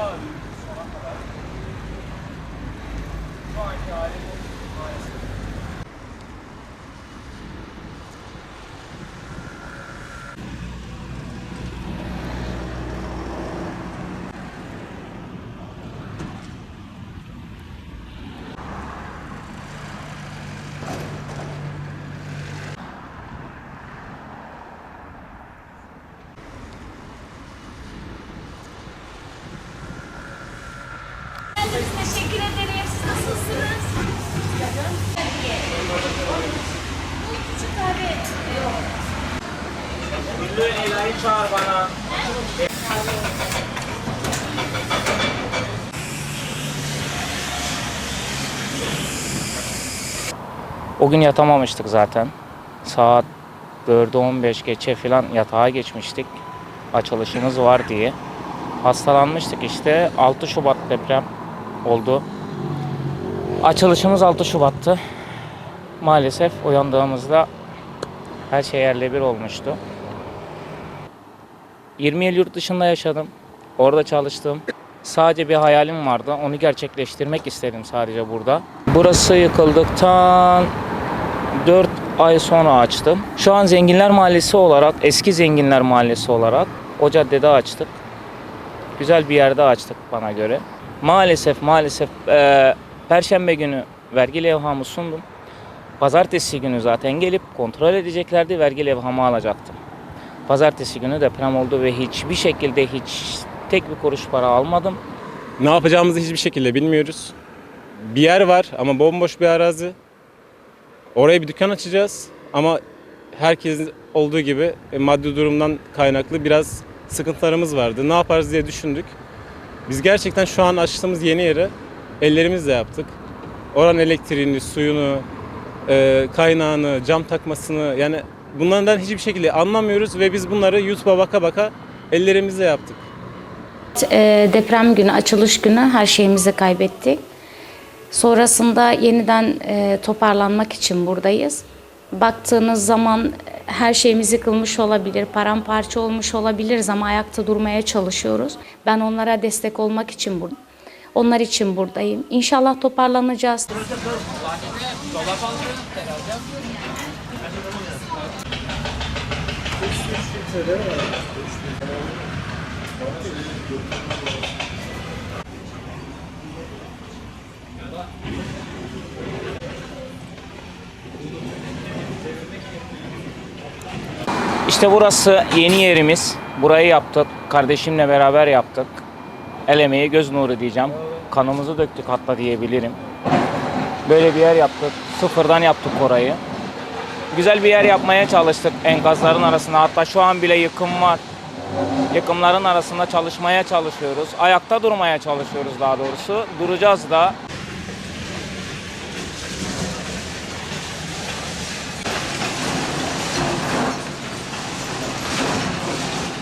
One. Nasılsınız? Küçük Ela'yı çağır bana. O gün yatamamıştık zaten. Saat 4'ü 15 geçe falan yatağa geçmiştik. Açılışımız var diye. Hastalanmıştık işte. 6 Şubat deprem oldu. Açılışımız 6 Şubat'tı. Maalesef uyandığımızda her şey yerle bir olmuştu. 20 yıl yurt dışında yaşadım. Orada çalıştım. Sadece bir hayalim vardı. Onu gerçekleştirmek istedim sadece burada. Burası yıkıldıktan 4 ay sonra açtım. Şu an Zenginler Mahallesi olarak, eski Zenginler Mahallesi olarak o caddede açtık. Güzel bir yerde açtık bana göre. Maalesef maalesef eee, Perşembe günü vergi levhamı sundum. Pazartesi günü zaten gelip kontrol edeceklerdi, vergi levhamı alacaktım. Pazartesi günü deprem oldu ve hiçbir şekilde hiç tek bir kuruş para almadım. Ne yapacağımızı hiçbir şekilde bilmiyoruz. Bir yer var ama bomboş bir arazi. Oraya bir dükkan açacağız ama herkes olduğu gibi e, maddi durumdan kaynaklı biraz sıkıntılarımız vardı. Ne yaparız diye düşündük. Biz gerçekten şu an açtığımız yeni yeri ellerimizle yaptık. Oranın elektriğini, suyunu, e, kaynağını, cam takmasını yani bunlardan hiçbir şekilde anlamıyoruz ve biz bunları YouTube'a baka baka ellerimizle yaptık. E, deprem günü, açılış günü her şeyimizi kaybettik. Sonrasında yeniden e, toparlanmak için buradayız. Baktığınız zaman her şeyimiz yıkılmış olabilir, paramparça olmuş olabiliriz ama ayakta durmaya çalışıyoruz. Ben onlara destek olmak için buradayım. Onlar için buradayım. İnşallah toparlanacağız. İşte burası yeni yerimiz. Burayı yaptık. Kardeşimle beraber yaptık. El emeği göz nuru diyeceğim. Kanımızı döktük hatta diyebilirim. Böyle bir yer yaptık. Sıfırdan yaptık orayı. Güzel bir yer yapmaya çalıştık enkazların arasında. Hatta şu an bile yıkım var. Yıkımların arasında çalışmaya çalışıyoruz. Ayakta durmaya çalışıyoruz daha doğrusu. Duracağız da.